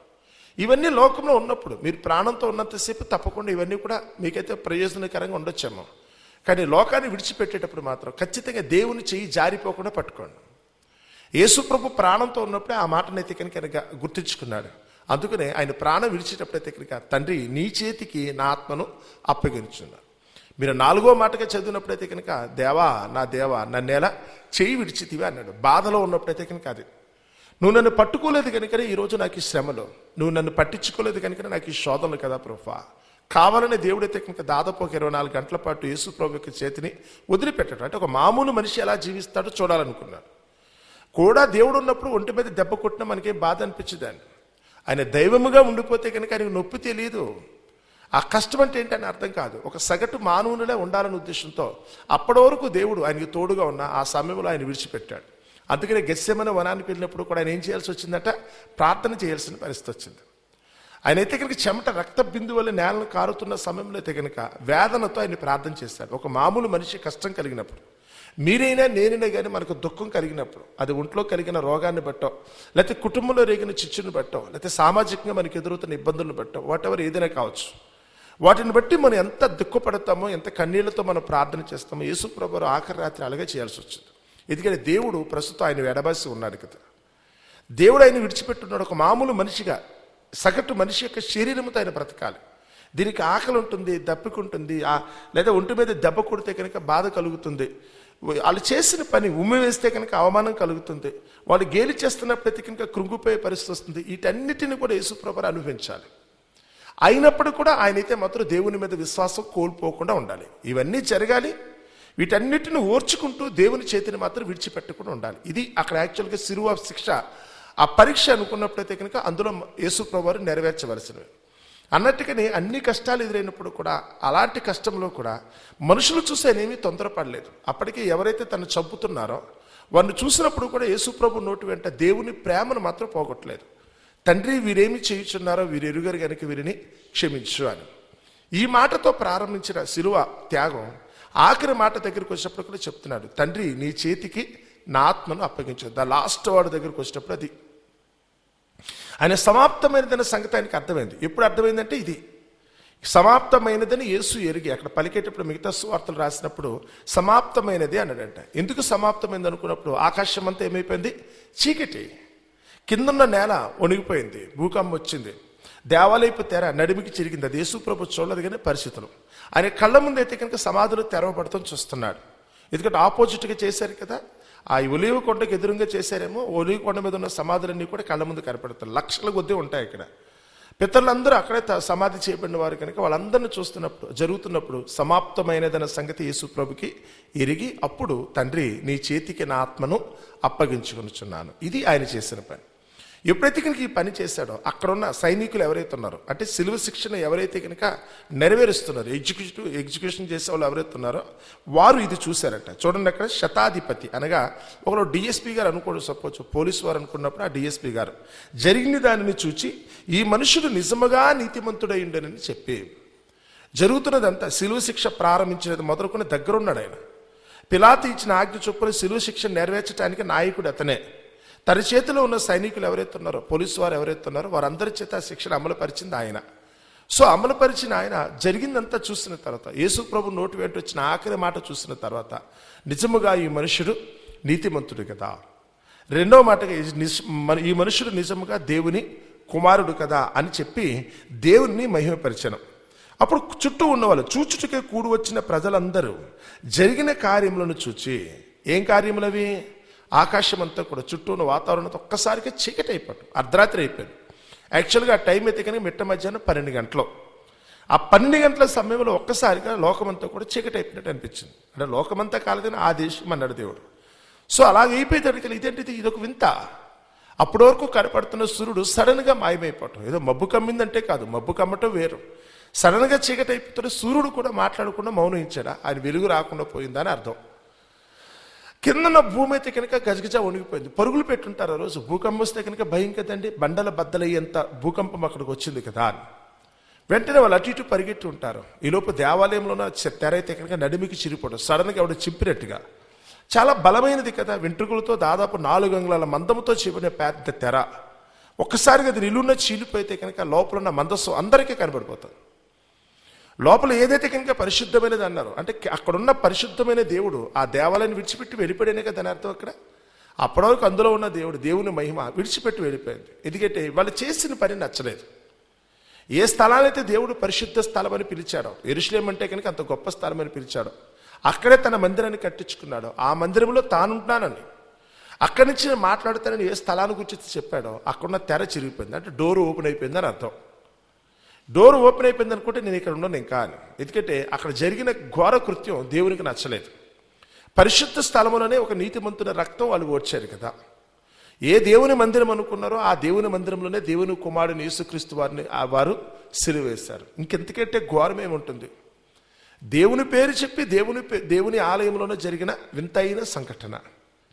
ఇవన్నీ లోకంలో ఉన్నప్పుడు మీరు ప్రాణంతో ఉన్నంతసేపు తప్పకుండా ఇవన్నీ కూడా మీకైతే ప్రయోజనకరంగా ఉండొచ్చేమో. కానీ లోకాన్ని విడిచిపెట్టేటప్పుడు మాత్రం ఖచ్చితంగా దేవుని చెయ్యి జారిపోకుండా పట్టుకోండి. యేసుప్రభు ప్రాణంతో ఉన్నప్పుడే ఆ మాటనైతే కనుక కనుక గుర్తించుకున్నాడు. అందుకనే ఆయన ప్రాణం విడిచేటప్పుడైతే కనుక తండ్రి నీ చేతికి నా ఆత్మను అప్పగించున్నాను మీరు నాలుగో మాటగా చదివినప్పుడైతే కనుక దేవా నా దేవా నన్నేలా చేయి విడిచితివి అన్నాడు. బాధలో ఉన్నప్పుడైతే కనుక అది. నువ్వు నన్ను పట్టుకోలేదు కనుకనే ఈరోజు నాకు ఈ శ్రమలో. నువ్వు నన్ను పట్టించుకోలేదు కనుక నాకు ఈ శోధనలు కదా ప్రభా. కావాలని దేవుడైతే కనుక దాదాపు ఒక ఇరవై నాలుగు గంటల పాటు యేసు ప్రభు యొక్క చేతిని వదిలిపెట్టాడు. అంటే ఒక మామూలు మనిషి ఎలా జీవిస్తాడో చూడాలనుకున్నాడు. కూడా దేవుడు ఉన్నప్పుడు ఒంటి మీద దెబ్బ కొట్టిన మనకేం బాధ అనిపించదండి ఆయన దైవముగా ఉండిపోతే కనుక ఆయనకు నొప్పి తెలియదు ఆ కష్టం అంటే ఏంటని అర్థం కాదు. ఒక సగటు మానవునిలే ఉండాలనే ఉద్దేశంతో అప్పటి వరకు దేవుడు ఆయనకి తోడుగా ఉన్న ఆ సమయంలో ఆయన విడిచిపెట్టాడు. అందుకనే గెస్సెమన వనానికి వెళ్ళినప్పుడు కూడా ఆయన ఏం చేయాల్సి వచ్చిందట? ప్రార్థన చేయాల్సిన పరిస్థితి వచ్చింది. ఆయన అయితే కనుక చెమట రక్త బిందు వల్ల నేలను కారుతున్న సమయంలో అయితే కనుక వేదనతో ఆయన ప్రార్థన చేశాడు. ఒక మామూలు మనిషి కష్టం కలిగినప్పుడు. మీరైనా నేనైనా కానీ మనకు దుఃఖం కలిగినప్పుడు అది ఒంట్లో కలిగిన రోగాన్ని బట్టో లేకపోతే కుటుంబంలో రేగిన చిచ్చుని బట్టో లేకపోతే సామాజికంగా మనకు ఎదురవుతున్న ఇబ్బందులను బట్టో వాట్ ఎవర్ ఏదైనా కావచ్చు. వాటిని బట్టి మనం ఎంత దుఃఖపడతామో ఎంత కన్నీళ్ళతో మనం ప్రార్థన చేస్తామో యేసుప్రభు ఆఖరి రాత్రి అలాగే చేయాల్సి వచ్చింది. ఎందుకంటే దేవుడు ప్రస్తుతం ఆయన ఎడబాసి ఉన్నాడు కదా. దేవుడు ఆయన విడిచిపెట్టున్నాడు. ఒక మామూలు మనిషిగా సగటు మనిషి యొక్క శరీరంతో ఆయన బ్రతకాలి. దీనికి ఆకలి ఉంటుంది దప్పికుంటుంది ఉంటుంది లేదా ఒంటి మీద దెబ్బ కొడితే కనుక బాధ కలుగుతుంది. వాళ్ళు చేసిన పని ఉమ్మి వేస్తే కనుక అవమానం కలుగుతుంది. వాళ్ళు గేలి చేస్తున్నప్పటికీ కనుక కృంగిపోయే పరిస్థితి వస్తుంది. వీటన్నిటిని కూడా యేసుప్రభు అనుభవించాలి. అయినప్పుడు కూడా ఆయనైతే మాత్రం దేవుని మీద విశ్వాసం కోల్పోకుండా ఉండాలి. ఇవన్నీ జరగాలి. వీటన్నిటిని ఓర్చుకుంటూ దేవుని చేతిని మాత్రం విడిచిపెట్టకుండా ఉండాలి. ఇది అక్కడ యాక్చువల్గా సిరువ శిక్ష ఆ పరీక్ష అనుకున్నప్పుడైతే కనుక అందులో యేసుప్రభు వారు నెరవేర్చవలసినవి. అన్నట్టుగానే అన్ని కష్టాలు ఎదురైనప్పుడు కూడా అలాంటి కష్టంలో కూడా మనుషులు చూసేనేమీ తొందరపడలేదు. అప్పటికి ఎవరైతే తను చంపుతున్నారో వారిని చూసినప్పుడు కూడా యేసుప్రభు నోటి వెంట దేవుని ప్రేమను మాత్రం పోగొట్టలేదు. తండ్రి వీరేమి చేయుచున్నారో వీరు ఎరుగరు వీరిని క్షమించు అని. ఈ మాటతో ప్రారంభించిన శిలువ త్యాగం ఆఖరి మాట దగ్గరికి వచ్చినప్పుడు కూడా చెప్తున్నాడు. తండ్రి నీ చేతికి నా ఆత్మను అప్పగించు. ద లాస్ట్ వాడు దగ్గరికి వచ్చినప్పుడు అది ఆయన సమాప్తమైనదన్న సంగతి ఆయనకి అర్థమైంది. ఎప్పుడు అర్థమైందంటే ఇది. సమాప్తమైనదని యేసు ఎరిగి అక్కడ పలికేటప్పుడు మిగతా సువార్తలు రాసినప్పుడు సమాప్తమైనది అన్నాడంట. ఎందుకు సమాప్తమైంది అనుకున్నప్పుడు ఆకాశం అంతా ఏమైపోయింది? చీకటి. కిందన్న నేల వణిగిపోయింది. భూకంపం వచ్చింది. దేవాలయపు తెర నడిమికి చిరిగింది. అది యేసు ప్రభు చూడలేదు కానీ పరిస్థితులు ఆయన కళ్ళ ముందు అయితే కనుక సమాధులు తెరవబడతాం చూస్తున్నాడు. ఎందుకంటే ఆపోజిట్గా చేశారు కదా? ఆ ఒలివ కొండకు ఎదురుగా చేశారేమో ఒలివ కొండ మీద ఉన్న సమాధులన్నీ కూడా కళ్ళ ముందు కనపడతారు లక్షల కొద్దీ ఉంటాయి ఇక్కడ పితరులందరూ అక్కడే సమాధి చేయబడిన వారు కనుక వాళ్ళందరినీ చూస్తున్నప్పుడు జరుగుతున్నప్పుడు సమాప్తమైనదన్న సంగతి యేసు ప్రభుకి ఎరిగి అప్పుడు తండ్రి నీ చేతికి నా ఆత్మను అప్పగించుకొనుచున్నాను. ఇది ఆయన చేసిన పని. ఎప్పుడైతే కనుక ఈ పని చేశాడో అక్కడున్న సైనికులు ఎవరైతే ఉన్నారో అంటే సిలువ శిక్షణ ఎవరైతే కనుక నెరవేరుస్తున్నారో ఎగ్జిక్యూటివ్ ఎగ్జిక్యూషన్ చేసే వాళ్ళు ఎవరైతే ఉన్నారో వారు ఇది చూశారట. చూడండి అక్కడ శతాధిపతి అనగా ఒకరు డిఎస్పీ గారు అనుకోడు సపోజ్ పోలీసు వారు అనుకున్నప్పుడు ఆ డిఎస్పీ గారు జరిగిన దానిని చూచి ఈ మనుషుడు నిజముగా నీతిమంతుడై ఉండనని చెప్పి జరుగుతున్నదంతా సిలువ శిక్ష ప్రారంభించినది మొదలుకొని దగ్గరున్నాడు ఆయన. పిలాతి ఇచ్చిన ఆజ్ఞ చొప్పున సిలువ శిక్ష నెరవేర్చడానికి నాయకుడు అతనే. తన చేతిలో ఉన్న సైనికులు ఎవరైతే ఉన్నారో పోలీసు వారు ఎవరైతే ఉన్నారో వారందరి చేత శిక్షణ అమలుపరిచింది ఆయన. సో అమలుపరిచిన ఆయన జరిగిందంతా చూసిన తర్వాత యేసు ప్రభు నోటి వెంట వచ్చిన ఆఖరి మాట చూసిన తర్వాత నిజముగా ఈ మనుషుడు నీతిమంతుడు కదా. రెండో మాటగా ఈ మనుషుడు నిజముగా దేవుని కుమారుడు కదా అని చెప్పి దేవుణ్ణి మహిమపరిచను. అప్పుడు చుట్టూ ఉన్నవాళ్ళు చూచుటకే కూడి వచ్చిన ప్రజలందరూ జరిగిన కార్యములను చూచి ఏం కార్యములవి? ఆకాశం అంతా కూడా చుట్టూ ఉన్న వాతావరణంతో ఒక్కసారిగా చీకటి అయిపోయాడు అర్ధరాత్రి అయిపోయింది. యాక్చువల్గా ఆ టైం అయితే కనుక మిట్ట మధ్యాహ్నం పన్నెండు గంటలు. ఆ పన్నెండు గంటల సమయంలో ఒక్కసారిగా లోకమంతా కూడా చీకటి అయిపోయినట్టు అనిపించింది. అంటే లోకమంతా కాలేదని ఆ దేశం అన్నాడు దేవుడు. సో అలాగే అయిపోయేటడికి ఇదేంటిది? ఇదొక వింత. అప్పటి వరకు కనపడుతున్న సూర్యుడు సడన్గా మాయమైపోవటం. ఏదో మబ్బు కమ్మిందంటే కాదు మబ్బు కమ్మటం వేరు. సడన్గా చీకటి అయిపోతున్న సూర్యుడు కూడా మాట్లాడకుండా మౌనం ఇచ్చాడా? ఆయన వెలుగు రాకుండా పోయిందని అర్థం. కిందన భూమి అయితే కనుక గజగజ వణిగిపోయింది. పరుగులు పెట్టుంటారు ఆ రోజు. భూకంపం వస్తే కనుక భయం కదండి. బండల బద్దలయ్యేంత భూకంపం అక్కడికి వచ్చింది కదా అని. వెంటనే వాళ్ళు అటు ఇటు పరిగెట్టి ఉంటారు. ఈలోపు దేవాలయంలో ఉన్న తెర అయితే కనుక నడిమికి చిరిపోవడం సడన్గా ఆవిడ చింపినట్టుగా. చాలా బలమైనది కదా. వెంట్రుకలతో దాదాపు నాలుగు అంగుళాల మందముతో చెప్పిన పెద్ద తెర. ఒక్కసారిగా అది నిలున్న చీలిపోయితే కనుక లోపల ఉన్న మందస్సు అందరికీ కనబడిపోతుంది. లోపల ఏదైతే కనుక పరిశుద్ధమైనది అన్నారు అంటే అక్కడున్న పరిశుద్ధమైన దేవుడు ఆ దేవాలయాన్ని విడిచిపెట్టి వెళ్ళిపోయాడనే కదా దాని అర్థం అక్కడ? అప్పటివరకు అందులో ఉన్న దేవుడు దేవుని మహిమ విడిచిపెట్టి వెళ్ళిపోయింది. ఎందుకంటే వాళ్ళు చేసిన పని నచ్చలేదు. ఏ స్థలానైతే దేవుడు పరిశుద్ధ స్థలం అని పిలిచాడో ఎరుశ్లేం అంటే కనుక అంత గొప్ప స్థలం అని పిలిచాడో అక్కడే తన మందిరాన్ని కట్టించుకున్నాడు ఆ మందిరంలో తానుంటున్నానని అక్కడి నుంచి మాట్లాడుతానని ఏ స్థలాన్ని గురించి చెప్పాడో అక్కడున్న తెర చిరిగిపోయింది. అంటే డోర్ ఓపెన్ అయిపోయిందని అర్థం. డోర్ ఓపెన్ అయిపోయింది అనుకుంటే నేను ఇక్కడ ఉండను ఇంకా అని ఎందుకంటే అక్కడ జరిగిన ఘోర కృత్యం దేవునికి నచ్చలేదు. పరిశుద్ధ స్థలములోనే ఒక నీతిమంతుల రక్తం వాళ్ళు ఓడ్చారు కదా. ఏ దేవుని మందిరం అనుకున్నారో ఆ దేవుని మందిరంలోనే దేవుని కుమారుని యేసుక్రీస్తు వారిని ఆ వారు సిరివేశారు ఇంకెంతకంటే ఘోరం ఉంటుంది. దేవుని పేరు చెప్పి దేవుని పే- దేవుని ఆలయంలోనే జరిగిన వింతైన సంఘటన.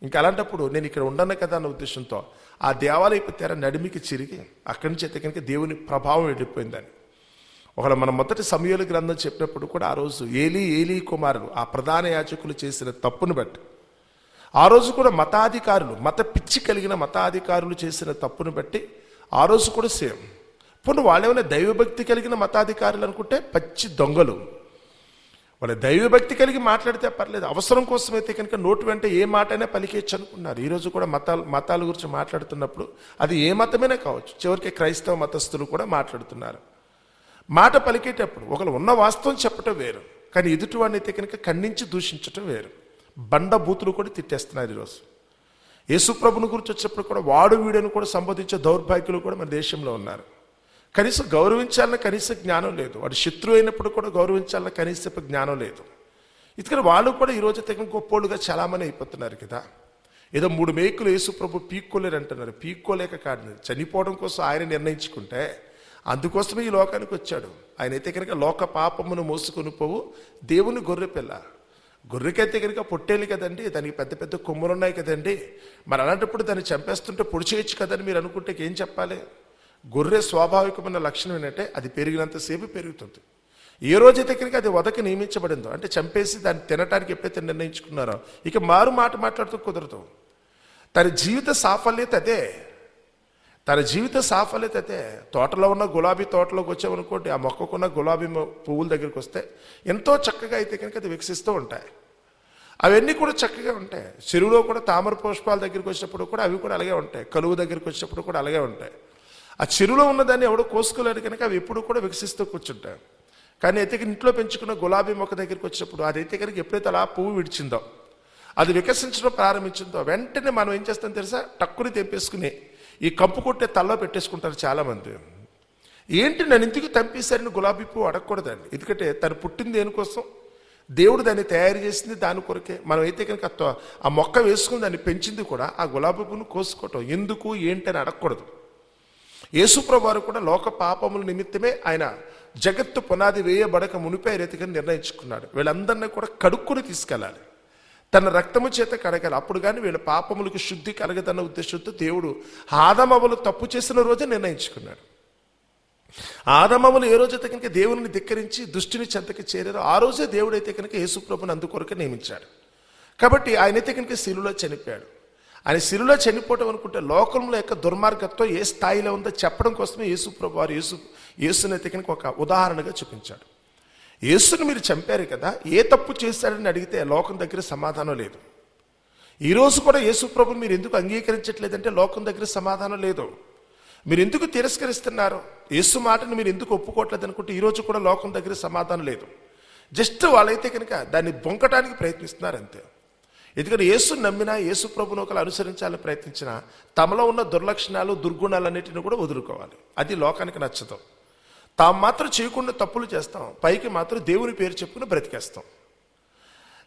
ఇంకా అలాంటప్పుడు నేను ఇక్కడ ఉండను కదా అన్న ఉద్దేశంతో ఆ దేవాలయపు తెర నడిమికి చిరిగి అక్కడి నుంచి అయితే కనుక దేవుని ప్రభావం వెళ్ళిపోయిందని. ఒకవేళ మనం మొదటి సమయాల గ్రంథం చెప్పినప్పుడు కూడా ఆ రోజు ఏలీ ఏలీ కుమారులు ఆ ప్రధాన యాచకులు చేసిన తప్పును బట్టి ఆ రోజు కూడా మతాధికారులు మత పిచ్చి కలిగిన మతాధికారులు చేసిన తప్పును బట్టి ఆ రోజు కూడా సేమ్. ఇప్పుడు వాళ్ళేమైనా దైవభక్తి కలిగిన మతాధికారులు అనుకుంటే పచ్చి దొంగలు. వాళ్ళ దైవభక్తి కలిగి మాట్లాడితే పర్లేదు. అవసరం కోసం అయితే కనుక నోటు వెంట ఏ మాట అయినా పలికేయచ్చు అనుకున్నారు ఈరోజు కూడా మతాలు మతాల గురించి మాట్లాడుతున్నప్పుడు అది ఏ మతమైనా కావచ్చు. చివరికి క్రైస్తవ మతస్థులు కూడా మాట్లాడుతున్నారు. మాట పలికేటప్పుడు ఒకరు ఉన్న వాస్తవం చెప్పటం వేరు కానీ ఎదుటివాడిని అయితే కనుక ఖండించి దూషించటం వేరు. బండ బూతులు కూడా తిట్టేస్తున్నారు ఈరోజు. యేసుప్రభుని గురించి వచ్చినప్పుడు కూడా వాడు వీడని కూడా సంబోధించే దౌర్భాగ్యులు కూడా మన దేశంలో ఉన్నారు. కనీసం గౌరవించాలన్న కనీస జ్ఞానం లేదు. వాడు శత్రువు అయినప్పుడు కూడా గౌరవించాలన్న కనీస జ్ఞానం లేదు. ఇతర వాళ్ళు కూడా ఈరోజు తగిన గొప్పోళ్ళుగా చాలామంది అయిపోతున్నారు కదా. ఏదో మూడు మేకులు యేసుప్రభు పీక్కోలేరు అంటున్నారు. పీక్కోలేక కాదు. చనిపోవడం కోసం ఆయన నిర్ణయించుకుంటే అందుకోసమే ఈ లోకానికి వచ్చాడు. ఆయన అయితే కనుక లోక పాపమును మోసుకొని పోవు. దేవుని గొర్రె పిల్ల. గొర్రెకైతే కనుక పొట్టేలు కదండి. దానికి పెద్ద పెద్ద కొమ్ములు ఉన్నాయి కదండి. మరి అలాంటప్పుడు దాన్ని చంపేస్తుంటే పొడి చేయొచ్చు కదని మీరు అనుకుంటే ఏం చెప్పాలి? గొర్రె స్వాభావికమైన లక్షణం ఏంటంటే అది పెరిగినంతసేపు పెరుగుతుంది. ఏ రోజైతే కనుక అది వదకి నియమించబడిందో అంటే చంపేసి దాన్ని తినటానికి ఎప్పుడైతే నిర్ణయించుకున్నారో ఇక మారు మాట మాట్లాడుతూ కుదరదు. తన జీవిత సాఫల్యత అదే. తన జీవిత సాఫల్యత తోటలో ఉన్న గులాబీ తోటలోకి వచ్చామనుకోండి ఆ మొక్కకున్న గులాబీ మొ- పువ్వుల దగ్గరికి వస్తే ఎంతో చక్కగా అయితే కనుక అది వికసిస్తూ ఉంటాయి. అవన్నీ కూడా చక్కగా ఉంటాయి. చెరువులో కూడా తామర పుష్పాల దగ్గరికి వచ్చినప్పుడు కూడా అవి కూడా అలాగే ఉంటాయి. కలువు దగ్గరికి వచ్చినప్పుడు కూడా అలాగే ఉంటాయి. ఆ చెరువులో ఉన్నదాన్ని ఎవడో కోసుకోలేడు కనుక అవి ఎప్పుడు కూడా వికసిస్తూ కూర్చుంటాయి. కానీ అయితే ఇంట్లో పెంచుకున్న గులాబీ మొక్క దగ్గరికి వచ్చినప్పుడు అదైతే కనుక ఎప్పుడైతే అలా పువ్వు విడిచిందో అది వికసించడం ప్రారంభించిందో వెంటనే మనం ఏం చేస్తాం తెలుసా? టక్కుని తెంపేసుకుని ఈ కంపు కొట్టే తల్లో పెట్టేసుకుంటారు చాలామంది. ఏంటి నన్ను ఇంటికి తెంపేశారని గులాబీ పువ్వు అడగకూడదండి. ఎందుకంటే తను పుట్టింది దేనికోసం? దేవుడు దాన్ని తయారు చేసింది దాని కొరకే. మనం అయితే కనుక ఆ ఆ మొక్క వేసుకుని దాన్ని పెంచింది కూడా ఆ గులాబీ పువ్వును కోసుకోవటం. ఎందుకు ఏంటి అని అడగకూడదు. యేసుప్రభు కూడా లోక పాపముల నిమిత్తమే ఆయన జగత్తు పునాది వేయబడక మునిపే రీతిగా నిర్ణయించుకున్నాడు. వీళ్ళందరినీ కూడా కడుక్కుని తీసుకెళ్ళాలి. తన రక్తము చేత కడగాలి. అప్పుడు కానీ వీళ్ళ పాపములకు శుద్ధి కలగదన్న ఉద్దేశంతో దేవుడు ఆదమవులు తప్పు చేసిన రోజే నిర్ణయించుకున్నాడు. ఆదమములు ఏ రోజైతే కనుక దేవుని ధిక్కరించి దుష్టిని చెంతకి చేరారో ఆ రోజే దేవుడైతే కనుక యేసుప్రభుని అందుకొరకు నియమించాడు. కాబట్టి ఆయనైతే కనుక శిలులో చనిపోయాడు. ఆయన శిలులో చనిపోవటం అనుకుంటే లోకంలో యొక్క దుర్మార్గత్వం ఏ స్థాయిలో ఉందో చెప్పడం కోసమే యేసుప్రభు వారు యేసు యేసునైతే కనుక ఒక ఉదాహరణగా చూపించాడు. యేసును మీరు చంపారు కదా ఏ తప్పు చేశారని అడిగితే లోకం దగ్గర సమాధానం లేదు. ఈరోజు కూడా యేసు ప్రభుని మీరు ఎందుకు అంగీకరించట్లేదంటే లోకం దగ్గర సమాధానం లేదు. మీరు ఎందుకు తిరస్కరిస్తున్నారు? యేసు మాటను మీరు ఎందుకు ఒప్పుకోవట్లేదు అనుకుంటే ఈరోజు కూడా లోకం దగ్గర సమాధానం లేదు. జస్ట్ వాళ్ళైతే కనుక దాన్ని బొంకటానికి ప్రయత్నిస్తున్నారు అంతే. ఎందుకంటే యేసు నమ్మినా యేసు ప్రభును ఒకరు అనుసరించాలని ప్రయత్నించినా తమలో ఉన్న దుర్లక్షణాలు దుర్గుణాలన్నిటిని కూడా వదులుకోవాలి. అది లోకానికి నచ్చదు. తాము మాత్రం చేయకుండా తప్పులు చేస్తాం. పైకి మాత్రం దేవుని పేరు చెప్పుకుని బ్రతికేస్తాం.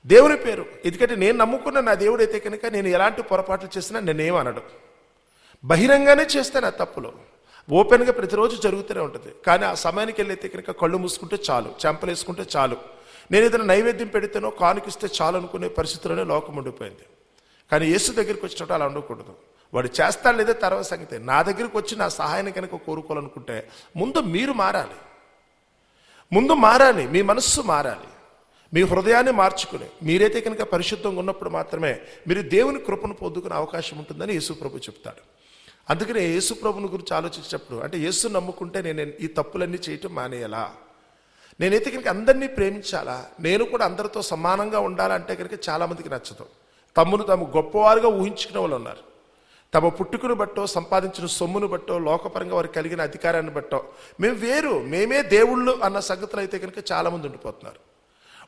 దేవుని పేరు ఎందుకంటే నేను నమ్ముకున్న నా దేవుడు అయితే కనుక నేను ఎలాంటి పొరపాట్లు చేసినా నేనేం అనడు. బహిరంగానే చేస్తాను ఆ తప్పులు. ఓపెన్గా ప్రతిరోజు జరుగుతూనే ఉంటుంది. కానీ ఆ సమయానికి వెళ్ళైతే కనుక కళ్ళు మూసుకుంటే చాలు చెంపలేసుకుంటే చాలు. నేను ఏదైనా నైవేద్యం పెడితేనో కానుకిస్తే చాలు అనుకునే పరిస్థితిలోనే లోకం ఉండిపోయింది. కానీ యేసు దగ్గరికి వచ్చినట్టు అలా ఉండకూడదు. వాడు చేస్తాడు లేదా తర్వాత సంగతి. నా దగ్గరికి వచ్చి నా సహాయాన్ని కనుక కోరుకోవాలనుకుంటే ముందు మీరు మారాలి. ముందు మారాలి మీ మనస్సు మారాలి మీ హృదయాన్ని మార్చుకుని. మీరైతే కనుక పరిశుద్ధంగా ఉన్నప్పుడు మాత్రమే మీరు దేవుని కృపను పొందుకునే అవకాశం ఉంటుందని యేసుప్రభు చెప్తాడు. అందుకనే యేసుప్రభుని గురించి ఆలోచించేటప్పుడు అంటే యేసు నమ్ముకుంటే నేను ఈ తప్పులన్నీ చేయటం మానేయాలా? నేనైతే కనుక అందరినీ ప్రేమించాలా? నేను కూడా అందరితో సమానంగా ఉండాలంటే కనుక చాలామందికి నచ్చదు. తమ్మును తాము గొప్పవారుగా ఊహించుకునే వాళ్ళు ఉన్నారు. తమ పుట్టుకును బట్టో సంపాదించిన సొమ్మును బట్టో లోకపరంగా వారికి కలిగిన అధికారాన్ని బట్టో మేము వేరు మేమే దేవుళ్ళు అన్న సంగతులు అయితే కనుక చాలామంది ఉండిపోతున్నారు.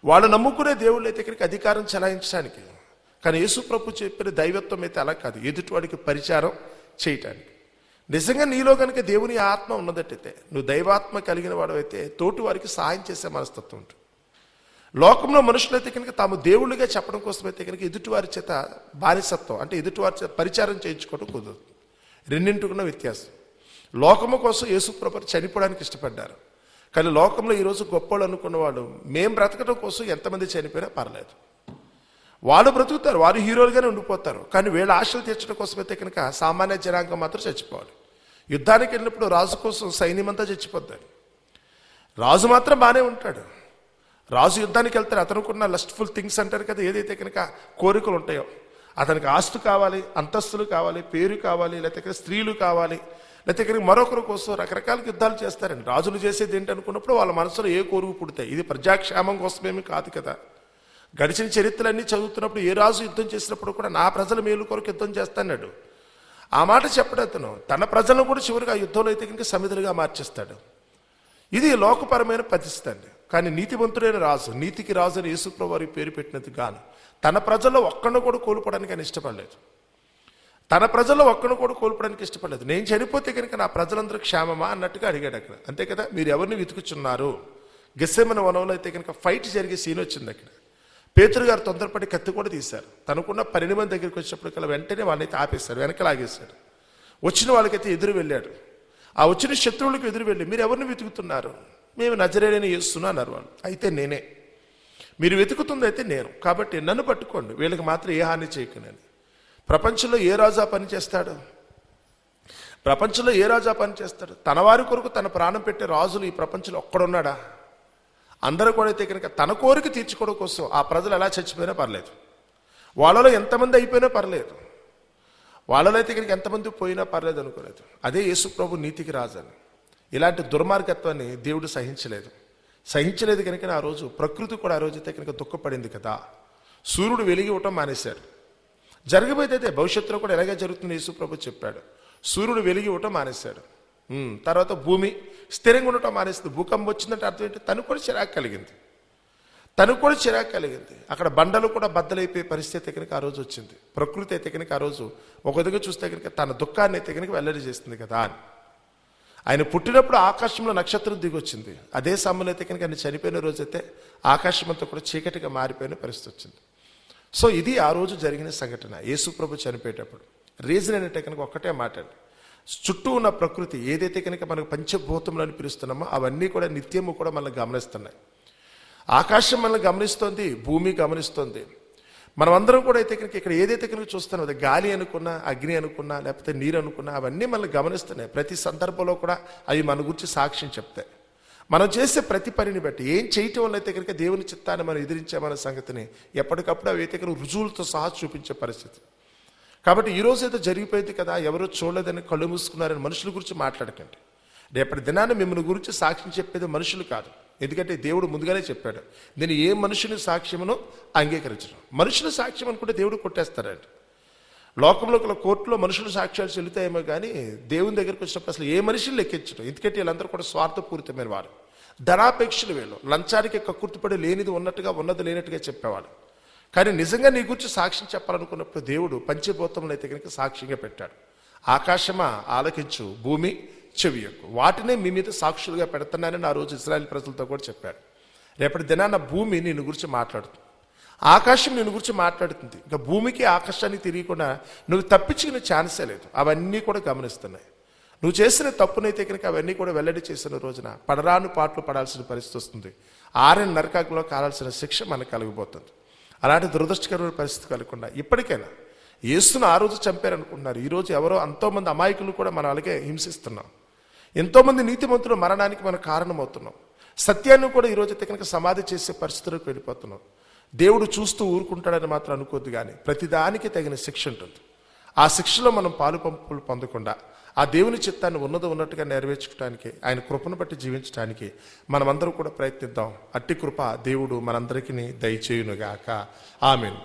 వాళ్ళు నమ్ముకునే దేవుళ్ళు అయితే కనుక అధికారం చెలాయించడానికి. కానీ యేసు ప్రభు చెప్పిన దైవత్వం అయితే అలా కాదు. ఎదుటివాడికి పరిచారం చేయటానికి. నిజంగా నీలో కనుక దేవుని ఆత్మ ఉన్నదట్టయితే నువ్వు దైవాత్మ కలిగిన వాడు అయితే తోటి వారికి సహాయం చేసే మనస్తత్వం ఉంటుంది. లోకంలో మనుషులైతే కనుక తాము దేవుళ్ళుగా చెప్పడం కోసం అయితే కనుక ఎదుటివారి చేత బానిసత్వం అంటే ఎదుటివారి చేత పరిచారం చేయించుకోవడం కుదరదు. రెండింటికున్న వ్యత్యాసం. లోకము కోసం యేసుప్రభు చనిపోవడానికి ఇష్టపడ్డారు. కానీ లోకంలో ఈరోజు గొప్పవాళ్ళు అనుకున్న వాళ్ళు మేము బ్రతకడం కోసం ఎంతమంది చనిపోయినా పర్లేదు. వాళ్ళు బ్రతుకుతారు వారు హీరోలుగానే ఉండిపోతారు. కానీ వీళ్ళ ఆశలు తీర్చడం కోసం అయితే కనుక సామాన్య జనాంగం మాత్రం చచ్చిపోవాలి. యుద్ధానికి వెళ్ళినప్పుడు రాజు కోసం సైన్యమంతా చచ్చిపోతారు రాజు మాత్రం బాగానే ఉంటాడు. రాజు యుద్ధానికి వెళ్తారు. అతనుకున్న లస్ట్ఫుల్ థింగ్స్ అంటారు కదా ఏదైతే కనుక కోరికలు ఉంటాయో అతనికి ఆస్తు కావాలి అంతస్తులు కావాలి పేరు కావాలి లేకపోతే స్త్రీలు కావాలి లేకపోతే ఇక్కడికి మరొకరి కోసం రకరకాల యుద్ధాలు చేస్తారండి రాజులు చేసేది ఏంటి అనుకున్నప్పుడు వాళ్ళ మనసులో ఏ కోరుకు పుడతాయి? ఇది ప్రజాక్షేమం కోసమేమి కాదు కదా. గడిచిన చరిత్రలన్నీ చదువుతున్నప్పుడు ఏ రాజు యుద్ధం చేసినప్పుడు కూడా నా ప్రజల మేలు కొరకు యుద్ధం చేస్తాడు ఆ మాట చెప్పడు అతను. తన ప్రజలను కూడా చివరికి ఆ యుద్ధంలో అయితే కనుక సమిధులుగా మార్చేస్తాడు. ఇది లోకపరమైన పరిస్థితి అండి కానీ నీతివంతుడైన రాజు నీతికి రాజు అని యేసుప్రభు వారి పేరు పెట్టినది గాను తన ప్రజల్లో ఒక్కడిని కూడా కోల్పోవడానికి ఆయన ఇష్టపడలేదు. తన ప్రజల్లో ఒక్కడిని కూడా కోల్పోవడానికి ఇష్టపడలేదు. నేను చనిపోతే కనుక నా ప్రజలందరూ క్షేమమా అన్నట్టుగా అడిగాడు అక్కడ. అంతే కదా? మీరు ఎవరిని వెతుకుచున్నారు? గెస్సెమన వనంలో అయితే కనుక ఫైట్ జరిగే సీన్ వచ్చింది అక్కడ. పేతురు గారు తొందరపడి కత్తి కూడా తీశారు. తనకున్న పన్నెండు మంది దగ్గరికి వచ్చినప్పటికల్లా వెంటనే వాళ్ళైతే ఆపేశారు వెనక లాగేశాడు వచ్చిన వాళ్ళకైతే ఎదురు వెళ్ళాడు. ఆ వచ్చిన శత్రువులకు ఎదురు వెళ్ళి మీరు ఎవరిని వెతుకుతున్నారు? మేము నజరేడని చేస్తున్నా అన్నారు వాళ్ళు. అయితే నేనే. మీరు వెతుకుతుంది అయితే నేను. కాబట్టి నన్ను పట్టుకోండి. వీళ్ళకి మాత్రం ఏ హాని చేయకునని ప్రపంచంలో ఏ రాజా పని చేస్తాడు? ప్రపంచంలో ఏ రాజా పని చేస్తాడు? తన వారి కొరకు తన ప్రాణం పెట్టే రాజులు ఈ ప్రపంచంలో ఒక్కడున్నాడా అందరూ కూడా అయితే కనుక తన కోరిక తీర్చుకోవడం కోసం ఆ ప్రజలు ఎలా చచ్చిపోయినా పర్లేదు. వాళ్ళలో ఎంతమంది అయిపోయినా పర్లేదు. వాళ్ళలో అయితే కనుక ఎంతమంది పోయినా పర్లేదు అనుకోలేదు. అదే యేసు ప్రభు నీతికి రాజని ఇలాంటి దుర్మార్గత్వాన్ని దేవుడు సహించలేదు. సహించలేదు కనుక ఆ రోజు ప్రకృతి కూడా ఆ రోజు కనుక దుఃఖపడింది కదా. సూర్యుడు వెలిగి ఇవ్వటం మానేశాడు. జరగబోయేది అయితే భవిష్యత్తులో కూడా ఎలాగే జరుగుతుంది యేసుప్రభు చెప్పాడు. సూర్యుడు వెలిగి ఇవ్వటం మానేశాడు. తర్వాత భూమి స్థిరంగా ఉండటం మానేస్తుంది భూకంపం వచ్చిందంటే అర్థం ఏంటి? తను కూడా చిరాకు కలిగింది. తను కూడా చిరాకు కలిగింది. అక్కడ బండలు కూడా బద్దలైపోయే పరిస్థితి కనుక ఆ రోజు వచ్చింది. ప్రకృతి అయితే కనుక ఆ రోజు ఒక విధంగా చూస్తే కనుక తన దుఃఖాన్ని అయితే కనుక వెల్లడి చేస్తుంది కదా అని. ఆయన పుట్టినప్పుడు ఆకాశంలో నక్షత్రం దిగొచ్చింది. అదే సమయంలో అయితే కనుక ఆయన చనిపోయిన రోజైతే ఆకాశం అంతా కూడా చీకటిగా మారిపోయిన పరిస్థితి వచ్చింది. సో ఇది ఆ రోజు జరిగిన సంఘటన. యేసుప్రభు చనిపోయేటప్పుడు. రీజన్ ఏంటంటే కనుక ఒక్కటే మాట్లాడి చుట్టూ ఉన్న ప్రకృతి ఏదైతే కనుక మనకు పంచభూతములు అని పిలుస్తున్నామో అవన్నీ కూడా నిత్యము కూడా మనల్ని గమనిస్తున్నాయి. ఆకాశం మనల్ని గమనిస్తోంది భూమి గమనిస్తోంది. మనం అందరం కూడా అయితే కనుక ఇక్కడ ఏదైతే కనుక చూస్తున్నాం అది గాలి అనుకున్నా అగ్ని అనుకున్నా లేకపోతే నీరు అనుకున్నా అవన్నీ మనల్ని గమనిస్తున్నాయి. ప్రతి సందర్భంలో కూడా అవి మన గురించి సాక్ష్యం చెప్తాయి. మనం చేసే ప్రతి పనిని బట్టి ఏం చేయటం వల్ల అయితే కనుక దేవుని చిత్తాన్ని మనం ఎదిరించామన్న సంగతిని ఎప్పటికప్పుడు అవి అయితే కనుక రుజువులతో సహా చూపించే పరిస్థితి. కాబట్టి ఈ రోజు అయితే జరిగిపోయింది కదా ఎవరో చూడలేదని కళ్ళు మూసుకున్నారని మనుషుల గురించి మాట్లాడకండి. రేపటి దినాన్ని మిమ్మల్ని గురించి సాక్ష్యం చెప్పేది మనుషులు కాదు. ఎందుకంటే దేవుడు ముందుగానే చెప్పాడు నేను ఏ మనుషుని సాక్ష్యమును అంగీకరించను. మనుషుల సాక్ష్యం అనుకుంటే దేవుడు కొట్టేస్తాడండి. లోకంలో గల కోర్టులో మనుషుల సాక్ష్యాలు చెల్లుతాయేమో కానీ దేవుని దగ్గరికి వచ్చినప్పుడు అసలు ఏ మనిషిని లెక్కించడం. ఎందుకంటే వీళ్ళందరూ కూడా స్వార్థపూరితమైన వారు. ధనాపేక్షలు వీళ్ళు. లంచానికి కక్కుర్తిపడి లేనిది ఉన్నట్టుగా ఉన్నది లేనట్టుగా చెప్పేవాడు కానీ నిజంగా నీ గురించి సాక్ష్యం చెప్పాలనుకున్నప్పుడు దేవుడు పంచభూతములు అయితే కనుక సాక్ష్యంగా పెట్టాడు. ఆకాశమా? ఆలకించు. భూమి? చెవియకు వాటినే మీ మీద సాక్షులుగా పెడుతున్నానని ఆ రోజు ఇస్రాయల్ ప్రజలతో కూడా చెప్పాడు రేపటి దినాన భూమి నేను గురించి మాట్లాడుతుంది. ఆకాశం నిన్ను గురించి మాట్లాడుతుంది. ఇంకా భూమికి ఆకాశానికి తిరిగకుండా నువ్వు తప్పించుకునే ఛాన్సే లేదు. అవన్నీ కూడా గమనిస్తున్నాయి. నువ్వు చేసిన తప్పునైతే కనుక అవన్నీ కూడా వెల్లడి చేసిన రోజున పడరాను పాటలు పడాల్సిన పరిస్థితి వస్తుంది. ఆరిన నరకాకులో కావాల్సిన శిక్ష మనకు కలిగిపోతుంది అలాంటి దురదృష్టకరమైన పరిస్థితి కలగకుండా ఇప్పటికైనా యేసును ఆ రోజు చంపారనుకుంటున్నారు. ఈరోజు ఎవరో ఎంతోమంది అమాయకులు కూడా మనం అలాగే హింసిస్తున్నాం ఎంతోమంది నీతిమంతులు మరణానికి మనం కారణమవుతున్నాం. సత్యాన్ని కూడా ఈ రోజు అయితే కనుక సమాధి చేసే పరిస్థితులకు వెళ్ళిపోతున్నాం. దేవుడు చూస్తూ ఊరుకుంటాడని మాత్రం అనుకోద్దు కానీ ప్రతిదానికి తగిన శిక్ష ఉంటుంది. ఆ శిక్షలో మనం పాలు పంపులు పొందకుండా ఆ దేవుని చిత్తాన్ని ఉన్నది ఉన్నట్టుగా నెరవేర్చుకోవడానికి ఆయన కృపను బట్టి జీవించడానికి మనమందరం కూడా ప్రయత్నిద్దాం. అట్టి కృప దేవుడు మనందరికీ దయచేయునుగాక. ఆమెను.